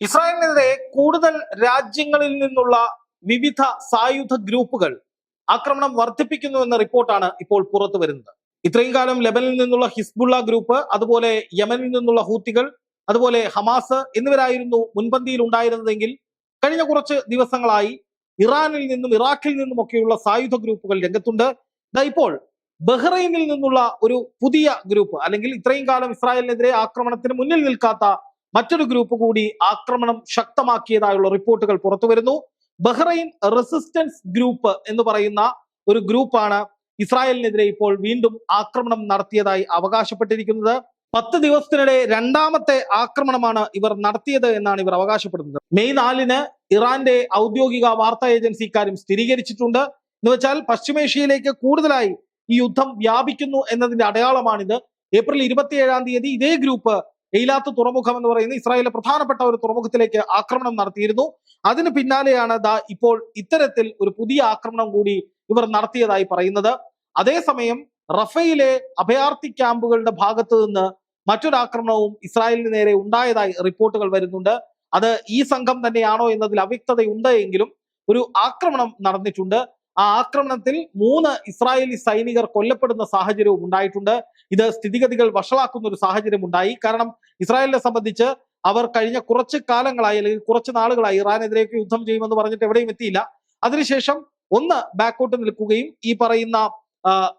ഇസ്രായേലിനെതിരെ കൂടുതൽ രാജ്യങ്ങളിൽ നിന്നുള്ള വിവിധ സായുധ ഗ്രൂപ്പുകൾ ആക്രമണം വർദ്ധിപ്പിക്കുന്നു എന്ന റിപ്പോർട്ടാണ് ഇപ്പോൾ പുറത്തു വരുന്നത്. ഇത്രയും കാലം ലെബനിൽ നിന്നുള്ള ഹിസ്ബുള്ള ഗ്രൂപ്പ് അതുപോലെ യമനിൽ നിന്നുള്ള ഹൂത്തികൾ അതുപോലെ ഹമാസ് എന്നിവരായിരുന്നു മുൻപന്തിയിൽ ഉണ്ടായിരുന്നതെങ്കിൽ കഴിഞ്ഞ കുറച്ച് ദിവസങ്ങളായി ഇറാനിൽ നിന്നും ഇറാഖിൽ നിന്നുമൊക്കെയുള്ള സായുധ ഗ്രൂപ്പുകൾ രംഗത്തുണ്ട്. ഇപ്പോൾ ബഹ്റൈനിൽ നിന്നുള്ള ഒരു പുതിയ ഗ്രൂപ്പ് അല്ലെങ്കിൽ ഇത്രയും കാലം ഇസ്രായേലിനെതിരെ ആക്രമണത്തിന് മുന്നിൽ നിൽക്കാത്ത മറ്റൊരു ഗ്രൂപ്പ് കൂടി ആക്രമണം ശക്തമാക്കിയതായുള്ള റിപ്പോർട്ടുകൾ പുറത്തു വരുന്നു. ബഹ്റൈൻ റെസിസ്റ്റൻസ് ഗ്രൂപ്പ് എന്ന് പറയുന്ന ഒരു ഗ്രൂപ്പാണ് ഇസ്രായേലിനെതിരെ ഇപ്പോൾ വീണ്ടും ആക്രമണം നടത്തിയതായി അവകാശപ്പെട്ടിരിക്കുന്നത്. പത്ത് ദിവസത്തിനിടെ രണ്ടാമത്തെ ആക്രമണമാണ് ഇവർ നടത്തിയത് എന്നാണ് ഇവർ അവകാശപ്പെടുന്നത്. മെയ് നാലിന് ഇറാന്റെ ഔദ്യോഗിക വാർത്താ ഏജൻസി ഇക്കാര്യം സ്ഥിരീകരിച്ചിട്ടുണ്ട്. എന്ന് വെച്ചാൽ പശ്ചിമേഷ്യയിലേക്ക് കൂടുതലായി ഈ യുദ്ധം വ്യാപിക്കുന്നു എന്നതിന്റെ അടയാളമാണിത്. ഏപ്രിൽ ഇരുപത്തിയേഴാം തീയതി ഇതേ ഗ്രൂപ്പ് എയിലാത്ത് തുറമുഖം എന്ന് പറയുന്ന ഇസ്രായേലിലെ പ്രധാനപ്പെട്ട ഒരു തുറമുഖത്തിലേക്ക് ആക്രമണം നടത്തിയിരുന്നു. അതിന് പിന്നാലെയാണ് ദാ ഇപ്പോൾ ഇത്തരത്തിൽ ഒരു പുതിയ ആക്രമണം കൂടി ഇവർ നടത്തിയതായി പറയുന്നത്. അതേസമയം റഫയിലെ അഭയാർത്ഥി ക്യാമ്പുകളുടെ ഭാഗത്ത് നിന്ന് മറ്റൊരു ആക്രമണവും ഇസ്രായേലിന് നേരെ ഉണ്ടായതായി റിപ്പോർട്ടുകൾ വരുന്നുണ്ട്. അത് ഈ സംഘം തന്നെയാണോ എന്നതിൽ അവ്യക്തതയുണ്ട് എങ്കിലും ഒരു ആക്രമണം നടന്നിട്ടുണ്ട്. ആ ആക്രമണത്തിൽ മൂന്ന് ഇസ്രായേലി സൈനികർ കൊല്ലപ്പെടുന്ന സാഹചര്യവും ഉണ്ടായിട്ടുണ്ട്. ഇത് സ്ഥിതിഗതികൾ വഷളാക്കുന്ന ഒരു സാഹചര്യം ഉണ്ടായി. കാരണം ഇസ്രായേലിനെ സംബന്ധിച്ച് അവർ കഴിഞ്ഞ കുറച്ച് കാലങ്ങളായി അല്ലെങ്കിൽ കുറച്ച് നാളുകളായി ഇറാനെതിരെയൊക്കെ യുദ്ധം ചെയ്യുമെന്ന് പറഞ്ഞിട്ട് എവിടെയും എത്തിയില്ല. അതിനുശേഷം ഒന്ന് ബാക്കോട്ട് നിൽക്കുകയും ഈ പറയുന്ന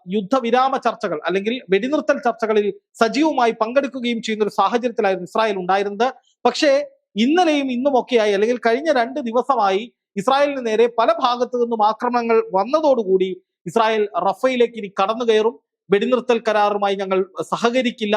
യുദ്ധവിരാമ ചർച്ചകൾ അല്ലെങ്കിൽ വെടിനിർത്തൽ ചർച്ചകളിൽ സജീവമായി പങ്കെടുക്കുകയും ചെയ്യുന്ന ഒരു സാഹചര്യത്തിലായിരുന്നു ഇസ്രായേൽ ഉണ്ടായിരുന്നത്. പക്ഷേ ഇന്നലെയും ഇന്നുമൊക്കെയായി അല്ലെങ്കിൽ കഴിഞ്ഞ രണ്ട് ദിവസമായി ഇസ്രായേലിന് നേരെ പല ഭാഗത്തു നിന്നും ആക്രമണങ്ങൾ വന്നതോടുകൂടി ഇസ്രായേൽ റഫയിലേക്ക് ഇനി കടന്നു കയറും. വെടിനിർത്തൽ കരാറുമായി ഞങ്ങൾ സഹകരിക്കില്ല.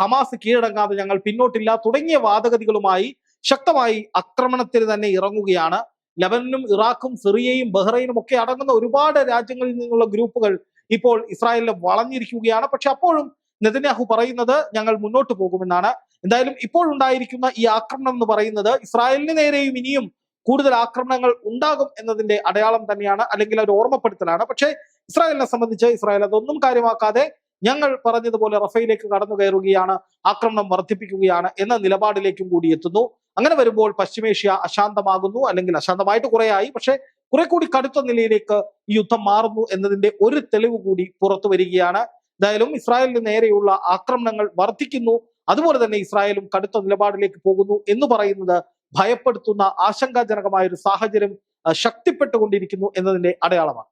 ഹമാസ് കീഴടങ്ങാതെ ഞങ്ങൾ പിന്നോട്ടില്ല. തുടങ്ങിയ വാദഗതികളുമായി ശക്തമായി ആക്രമണത്തിന് തന്നെ ഇറങ്ങുകയാണ്. ലബനനും ഇറാഖും സിറിയയും ബഹ്റൈനും ഒക്കെ അടങ്ങുന്ന ഒരുപാട് രാജ്യങ്ങളിൽ നിന്നുള്ള ഗ്രൂപ്പുകൾ ഇപ്പോൾ ഇസ്രായേലിനെ വളഞ്ഞിരിക്കുകയാണ്. പക്ഷെ അപ്പോഴും നെതന്യാഹു പറയുന്നത് ഞങ്ങൾ മുന്നോട്ട് പോകുമെന്നാണ്. എന്തായാലും ഇപ്പോൾ ഉണ്ടായിരിക്കുന്ന ഈ ആക്രമണം എന്ന് പറയുന്നത് ഇസ്രായേലിന് നേരെയും ഇനിയും കൂടുതൽ ആക്രമണങ്ങൾ ഉണ്ടാകും എന്നതിന്റെ അടയാളം തന്നെയാണ് അല്ലെങ്കിൽ ഒരു ഓർമ്മപ്പെടുത്തലാണ്. പക്ഷേ ഇസ്രായേലിനെ സംബന്ധിച്ച് ഇസ്രായേൽ അതൊന്നും കാര്യമാക്കാതെ ഞങ്ങൾ പറഞ്ഞതുപോലെ റഫയിലേക്ക് കടന്നു കയറുകയാണ് ആക്രമണം വർദ്ധിപ്പിക്കുകയാണ് എന്ന നിലപാടിലേക്കും കൂടി എത്തുന്നു. അങ്ങനെ വരുമ്പോൾ പശ്ചിമേഷ്യ അശാന്തമാകുന്നു അല്ലെങ്കിൽ അശാന്തമായിട്ട് കുറെ ആയി പക്ഷെ കുറെ കൂടി കടുത്ത നിലയിലേക്ക് ഈ യുദ്ധം മാറുന്നു എന്നതിന്റെ ഒരു തെളിവ് കൂടി പുറത്തു വരികയാണ്. എന്തായാലും ഇസ്രായേലിന് നേരെയുള്ള ആക്രമണങ്ങൾ വർദ്ധിക്കുന്നു. അതുപോലെ തന്നെ ഇസ്രായേലും കടുത്ത നിലപാടിലേക്ക് പോകുന്നു എന്ന് പറയുന്നത് ഭയപ്പെടുത്തുന്ന ആശങ്കാജനകമായ ഒരു സാഹചര്യം ശക്തിപ്പെട്ടുകൊണ്ടിരിക്കുന്നു എന്നതിന്റെ അടയാളമാണ്.